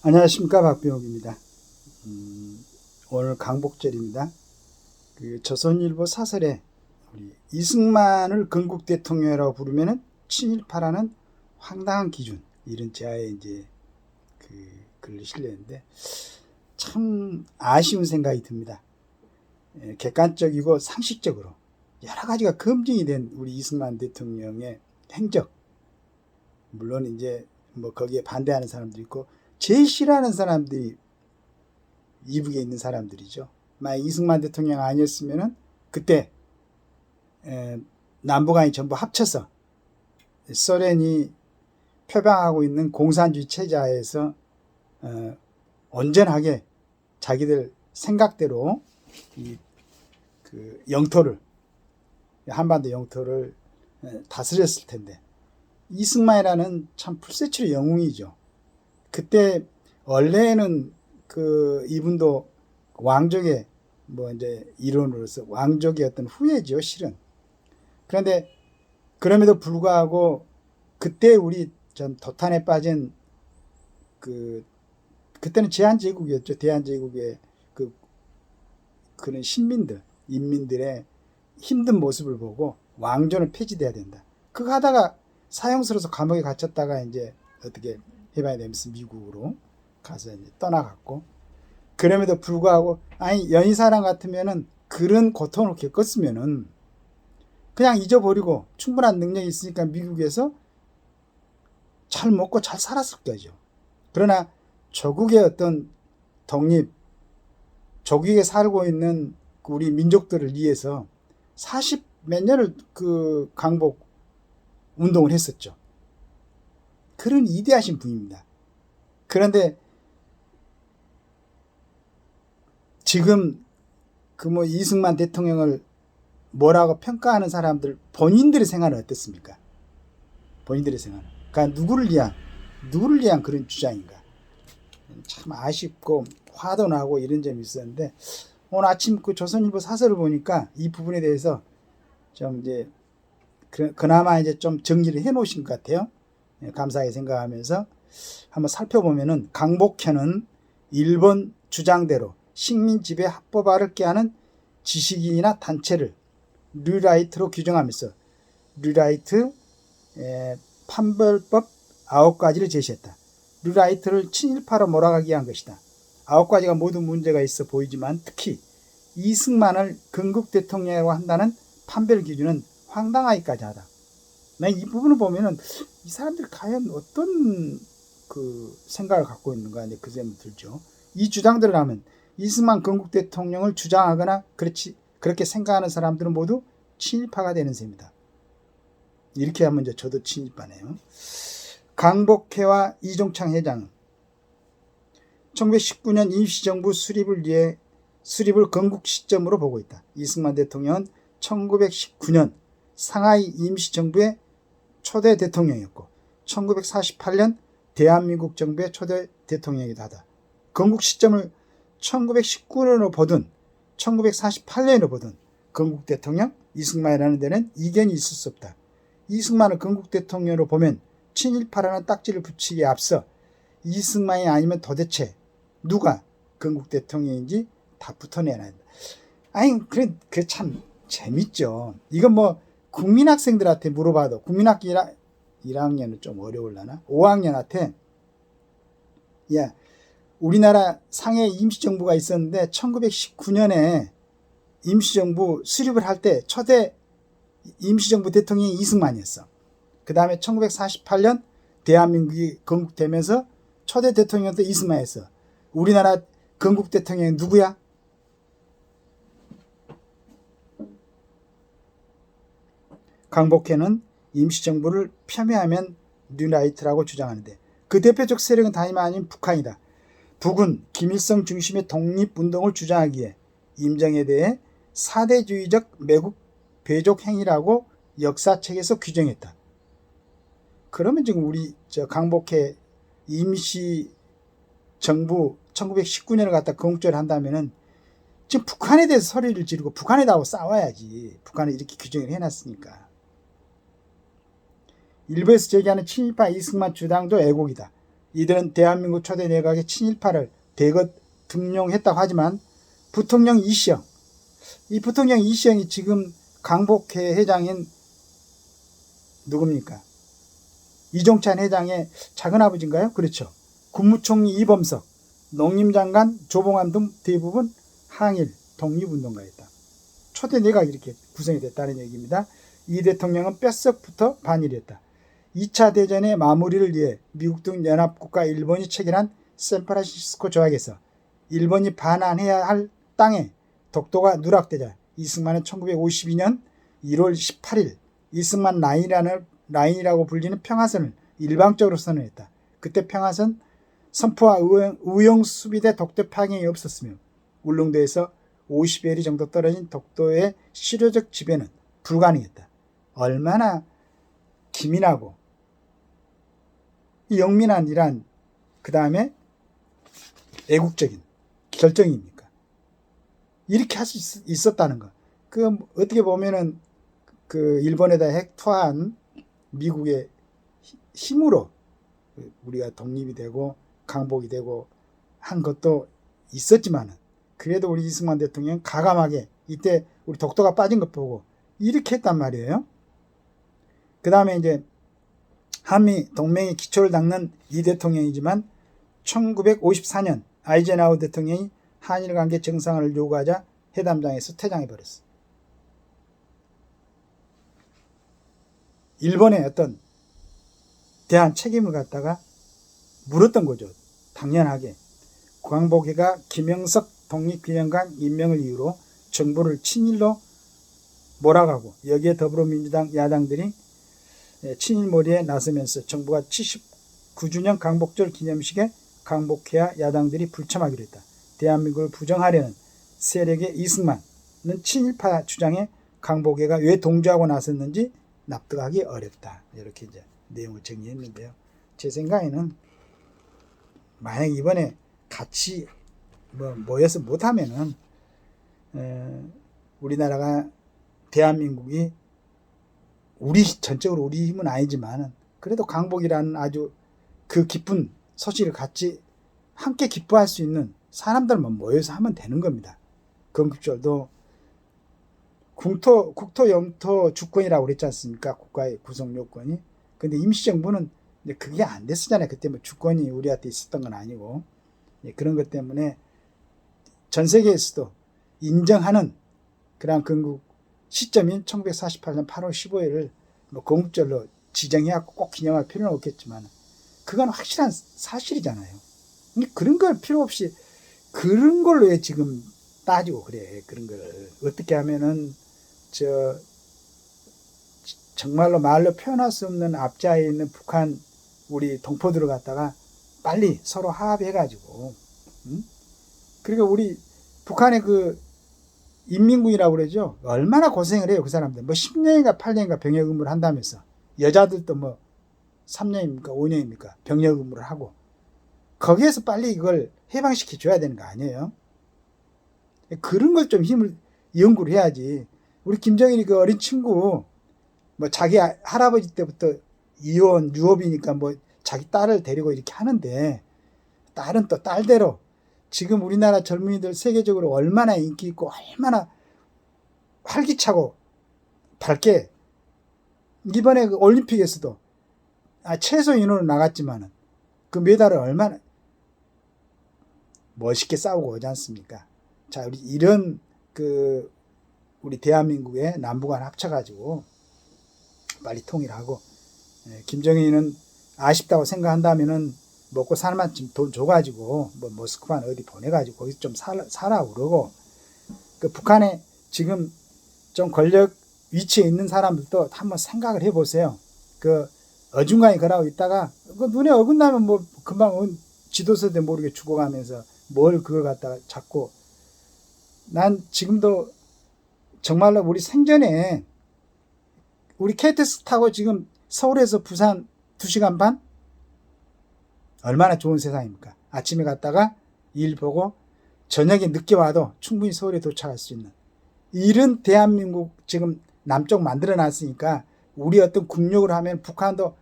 안녕하십니까 박병욱입니다. 음, 오늘 강복절입니다. 그 조선일보 사설에 우리 이승만을 건국 대통령이라고 부르면은 친일파라는 황당한 기준 이런 제아에 이제 그 글을 실렸는데 참 아쉬운 생각이 듭니다. 예, 객관적이고 상식적으로 여러 가지가 검증이 된 우리 이승만 대통령의 행적 물론 이제 뭐 거기에 반대하는 사람도 있고 제일 싫어하는 사람들이 이북에 있는 사람들이죠. 만약 이승만 대통령 아니었으면은 그때 에, 남북한이 전부 합쳐서 소련이 표방하고 있는 공산주의 체제하에서 어, 온전하게 자기들 생각대로 이, 그 영토를 한반도 영토를 에, 다스렸을 텐데 이승만이라는 참 풀세출의 영웅이죠. 그때 원래는 그 이분도 왕족의 뭐 이제 일원으로서 왕족의 어떤 후예죠, 실은. 그런데 그럼에도 불구하고 그때 우리 전 도탄에 빠진 그 그때는 제한제국이었죠. 대한제국의 그 그런 신민들, 인민들의 힘든 모습을 보고 왕조는 폐지돼야 된다. 그거 하다가 사형스러워서 감옥에 갇혔다가 이제 어떻게 해봐야 되면서 미국으로 가서 이제 떠나갔고 그럼에도 불구하고 아니 연희사랑 같으면은 그런 고통을 겪었으면은 그냥 잊어버리고 충분한 능력이 있으니까 미국에서 잘 먹고 잘 살았을 거죠. 그러나 조국의 어떤 독립, 조국에 살고 있는 우리 민족들을 위해서 40 몇 년을 그 강복 운동을 했었죠. 그런 이대하신 분입니다. 그런데 지금 그 뭐 이승만 대통령을 뭐라고 평가하는 사람들 본인들의 생활은 어땠습니까? 본인들의 생활. 그러니까 누구를 위한 누구를 위한 그런 주장인가? 참 아쉽고 화도 나고 이런 점이 있었는데 오늘 아침 그 조선일보 사설을 보니까 이 부분에 대해서 좀 이제 그, 그나마 이제 좀 정리를 해 놓으신 것 같아요. 예, 감사하게 생각하면서 한번 살펴보면은 강복현은 일본 주장대로 식민 지배 합법화를 꾀하는 지식인이나 단체를 류라이트로 규정하면서 류라이트 에, 판별법 아홉 가지를 제시했다. 류라이트를 친일파로 몰아가기 위한 것이다. 아홉 가지가 모두 문제가 있어 보이지만 특히 이승만을 건국 대통령이라고 한다는 판별 기준은 황당하기까지 하다. 난 이 부분을 보면은 이 사람들이 과연 어떤 그 생각을 갖고 있는가 이제 그 생각이 들죠. 이 주장들을 하면 이승만 건국 대통령을 주장하거나 그렇지 그렇게 생각하는 사람들은 모두 친일파가 되는 셈이다. 이렇게 하면 이제 저도 친일파네요. 강복회와 이종창 회장 1919년 임시정부 수립을 위해 수립을 건국 시점으로 보고 있다. 이승만 대통령은 1919년 상하이 임시정부의 초대 대통령이었고 1948년 대한민국 정부의 초대 대통령이기도 하다. 건국 시점을 1919년으로 보든 1948년으로 보든 건국 대통령 이승만이라는 데는 이견이 있을 수 없다. 이승만을 건국 대통령으로 보면 친일파라는 딱지를 붙이기에 앞서 이승만이 아니면 도대체 누가 건국 대통령인지 다 붙어내야 한다. 아니, 그래, 그참 재밌죠. 이건 뭐 국민 학생들한테 물어봐도 국민학교 1학년은 좀 어려울라나? 5학년한테 야 우리나라 상해 임시정부가 있었는데 1919년에 임시정부 수립을 할 때 초대 임시정부 대통령이 이승만이었어. 그 다음에 1948년 대한민국이 건국되면서 초대 대통령도 이승만이었어. 우리나라 건국 대통령이 누구야? 강복회는 임시정부를 폄훼하면 뉴라이트라고 주장하는데 그 대표적 세력은 다름 아닌 북한이다. 북은 김일성 중심의 독립운동을 주장하기에 임정에 대해 사대주의적 매국 배족 행위라고 역사책에서 규정했다. 그러면 지금 우리 저 강복회 임시 정부 1919년을 갖다 건국절 한다면은 지금 북한에 대해서 소리를 지르고 북한에다고 싸워야지. 북한은 이렇게 규정을 해놨으니까. 일부에서 제기하는 친일파 이승만 주장도 애국이다. 이들은 대한민국 초대 내각의 친일파를 대거 등용했다고 하지만 부통령 이시영 이 부통령 이시영이 지금 강복회 회장인 누굽니까? 이종찬 회장의 작은 아버지인가요? 그렇죠. 국무총리 이범석, 농림장관 조봉환 등 대부분 항일 독립운동가였다. 초대 내각이 이렇게 구성이 됐다는 얘기입니다. 이 대통령은 뼛속부터 반일이었다. 2차 대전의 마무리를 위해 미국 등 연합국가 일본이 체결한 샌프란시스코 조약에서 일본이 반환해야 할 땅에 독도가 누락되자 이승만은 1952년 1월 18일 이승만 라인이라는 라인이라고 불리는 평화선을 일방적으로 선언했다. 그때 평화선 선포와 우영, 우영 수비대 독도 파행이 없었으며 울릉도에서 50여리 정도 떨어진 독도의 실효적 지배는 불가능했다. 얼마나 기민하고 영민한 이란 그 다음에 애국적인 결정입니까? 이렇게 할 수 있었다는 거. 그 어떻게 보면은 그 일본에다 핵 투하한 미국의 힘으로 우리가 독립이 되고 강복이 되고 한 것도 있었지만은 그래도 우리 이승만 대통령 가감하게 이때 우리 독도가 빠진 것 보고 이렇게 했단 말이에요. 그 다음에 이제 한미 동맹의 기초를 닦는 이 대통령이지만 1954년 아이젠하워 대통령이 한일 관계 정상화를 요구하자 회담장에서 퇴장해 버렸어. 일본의 어떤 대한 책임을 갖다가 물었던 거죠. 당연하게. 광복회가 김영석 독립기념관 임명을 이유로 정부를 친일로 몰아가고 여기에 더불어민주당 야당들이 친일몰이에 나서면서 정부가 79주년 강복절 기념식에 강복회와 야당들이 불참하기로 했다. 대한민국을 부정하려는 세력의 이승만은 친일파 주장에 강복회가 왜 동조하고 나섰는지 납득하기 어렵다. 이렇게 이제 내용을 정리했는데요. 제 생각에는 만약 이번에 같이 뭐 모여서 못하면은 에, 우리나라가 대한민국이 우리 전적으로 우리 힘은 아니지만 그래도 강복이라는 아주 그 기쁜 소식을 같이 함께 기뻐할 수 있는 사람들만 모여서 하면 되는 겁니다. 건국절도 국토 국토 영토 주권이라고 그랬지 않습니까? 국가의 구성 요건이. 근데 임시정부는 그게 안 됐었잖아요. 그때 뭐 주권이 우리한테 있었던 건 아니고 예, 그런 것 때문에 전 세계에서도 인정하는 그러한 건국 시점인 1948년 8월 15일을 뭐 건국절로 지정해갖고 꼭 기념할 필요는 없겠지만 그건 확실한 사실이잖아요. 그런 걸 필요 없이 그런 걸로 왜 지금 따지고 그래 그런 걸 어떻게 하면은 저 정말로 말로 표현할 수 없는 앞자에 있는 북한 우리 동포들을 갖다가 빨리 서로 화합해가지고 응? 그리고 우리 북한의 그 인민군이라고 그러죠. 얼마나 고생을 해요 그 사람들. 뭐 10년인가 8년인가 병역 의무를 한다면서. 여자들도 뭐 3년입니까 5년입니까 병역 의무를 하고. 거기에서 빨리 이걸 해방시켜 줘야 되는 거 아니에요? 그런 걸 좀 힘을 연구를 해야지. 우리 김정일이 그 어린 친구 뭐 자기 아- 할아버지 때부터 이혼 유업이니까 뭐 자기 딸을 데리고 이렇게 하는데 딸은 또 딸대로 지금 우리나라 젊은이들 세계적으로 얼마나 인기 있고 얼마나 활기차고 밝게 이번에 그 올림픽에서도 아, 최소 인원으로 나갔지만은 그 메달을 얼마나 멋있게 싸우고 오지 않습니까? 자, 우리 이런 그 우리 대한민국의 남북한 합쳐가지고 빨리 통일하고 예, 김정일은 아쉽다고 생각한다면은 먹고 살 만큼 돈 줘가지고 뭐 모스크바나 어디 보내가지고 거기서 좀 살아, 살아 그러고 그 북한에 지금 좀 권력 위치에 있는 사람들도 한번 생각을 해보세요. 그 어중간히 그러고 있다가 그 눈에 어긋나면 뭐 금방 은 지도서도 모르게 죽어가면서 뭘 그걸 갖다가 자꾸 난 지금도 정말로 우리 생전에 우리 KTX 타고 지금 서울에서 부산 2시간 반? 얼마나 좋은 세상입니까? 아침에 갔다가 일 보고 저녁에 늦게 와도 충분히 서울에 도착할 수 있는 이런 대한민국 지금 남쪽 만들어 놨으니까 우리 어떤 국력을 하면 북한도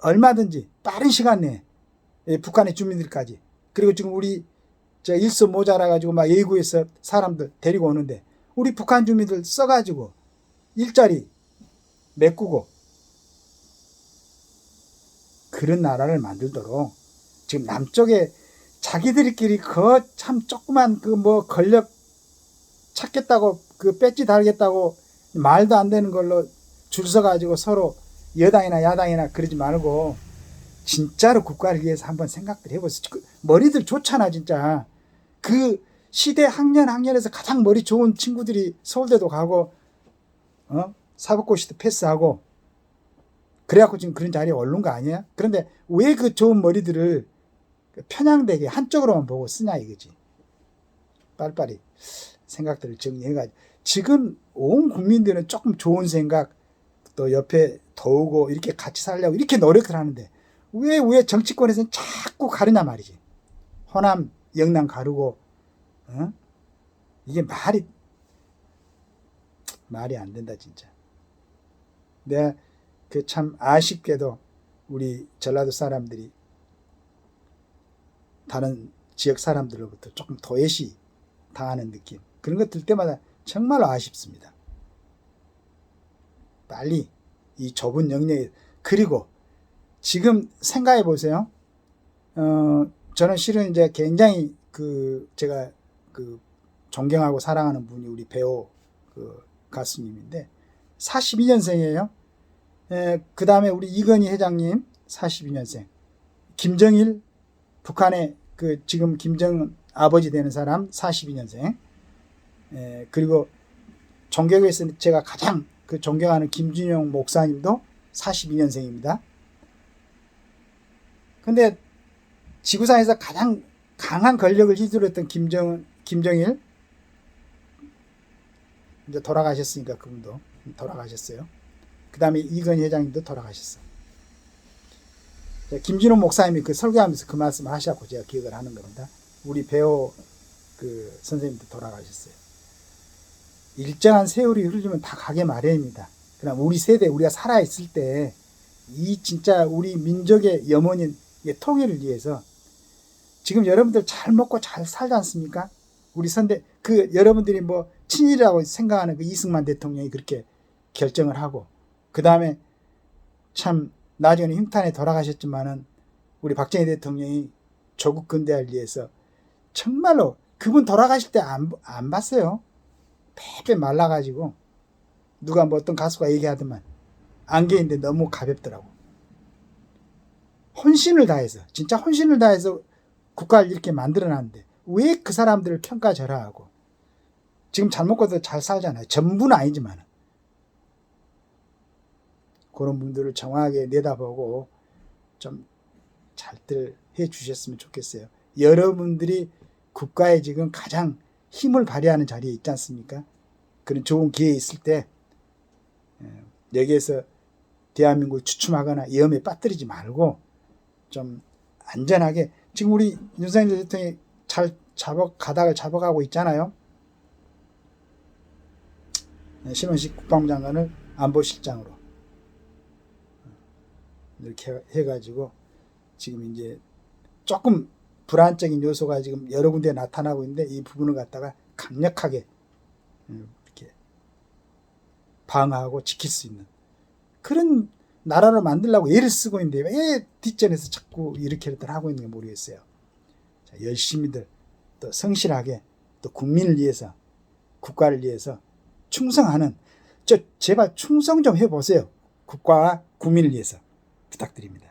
얼마든지 빠른 시간 내에 예, 북한의 주민들까지 그리고 지금 우리 저 일소 모자라 가지고 막 예구에서 사람들 데리고 오는데 우리 북한 주민들 써가지고 일자리 메꾸고 그런 나라를 만들도록 지금 남쪽에 자기들끼리 그 참 조그만 그 뭐 권력 찾겠다고 그 배지 달겠다고 말도 안 되는 걸로 줄 서가지고 서로 여당이나 야당이나 그러지 말고 진짜로 국가를 위해서 한번 생각들 해보세요. 그 머리들 좋잖아 진짜. 그 시대 학년 학년에서 가장 머리 좋은 친구들이 서울대도 가고 어? 사법고시도 패스하고 그래갖고 지금 그런 자리에 오른 거 아니야? 그런데 왜 그 좋은 머리들을 편향되게 한쪽으로만 보고 쓰냐 이거지. 빨리빨리 생각들을 정리해가지고 지금 온 국민들은 조금 좋은 생각 또 옆에 도우고 이렇게 같이 살려고 이렇게 노력을 하는데 왜 왜 정치권에서는 자꾸 가르냐 말이지. 호남 영남 가르고 어? 이게 말이 말이 안 된다 진짜. 내가 그 참 아쉽게도 우리 전라도 사람들이 다른 지역 사람들로부터 조금 도외시 당하는 느낌 그런 것 들 때마다 정말로 아쉽습니다. 빨리 이 좁은 영역에 그리고 지금 생각해 보세요. 어 저는 실은 이제 굉장히 그 제가 그 존경하고 사랑하는 분이 우리 배우 그 가수님인데 42년생이에요. 그 다음에 우리 이건희 회장님 42년생. 김정일 북한의 그 지금 김정 아버지 되는 사람 42년생. 에, 그리고 종교에서 제가 가장 그 존경하는 김준영 목사님도 42년생입니다. 근데 지구상에서 가장 강한 권력을 휘두르던 김정 김정일 이제 돌아가셨으니까 그분도 돌아가셨어요. 그 다음에 이건희 회장님도 돌아가셨어. 김진호 목사님이 그 설교하면서 그 말씀을 하셨고 제가 기억을 하는 겁니다. 우리 배우 그 선생님도 돌아가셨어요. 일정한 세월이 흐르면 다 가게 마련입니다. 그럼 우리 세대 우리가 살아 있을 때 이 진짜 우리 민족의 염원인 통일을 위해서 지금 여러분들 잘 먹고 잘 살지 않습니까? 우리 선대 그 여러분들이 뭐 친일이라고 생각하는 그 이승만 대통령이 그렇게 결정을 하고 그 다음에 참 나중에 흉탄에 돌아가셨지만은 우리 박정희 대통령이 조국 근대화를 위해서 정말로 그분 돌아가실 때 안 안 봤어요. 빼빼 말라가지고 누가 뭐 어떤 가수가 얘기하더만 안개인데 너무 가볍더라고. 혼신을 다해서 진짜 혼신을 다해서 국가를 이렇게 만들어놨는데 왜 그 사람들을 평가절하하고 지금 잘 먹고도 잘 살잖아요. 전부는 아니지만 그런 분들을 정확하게 내다보고 좀 잘들 해 주셨으면 좋겠어요. 여러분들이 국가에 지금 가장 힘을 발휘하는 자리에 있지 않습니까? 그런 좋은 기회 있을 때 예, 여기에서 대한민국을 추춤하거나 위험에 빠뜨리지 말고 좀 안전하게 지금 우리 윤석열 대통령이 잘 잡아 가닥을 잡아가고 있잖아요. 네, 신원식 국방부 장관을 안보실장으로 이렇게 해가지고 지금 이제 조금 불안적인 요소가 지금 여러 군데 나타나고 있는데 이 부분을 갖다가 강력하게 음, 이렇게 방어하고 지킬 수 있는 그런 나라를 만들려고 애를 쓰고 있는데 왜 뒷전에서 자꾸 이렇게들 하고 있는 지 모르겠어요. 자, 열심히들 또 성실하게 또 국민을 위해서 국가를 위해서 충성하는 저 제발 충성 좀 해보세요. 국가와 국민을 위해서 부탁드립니다.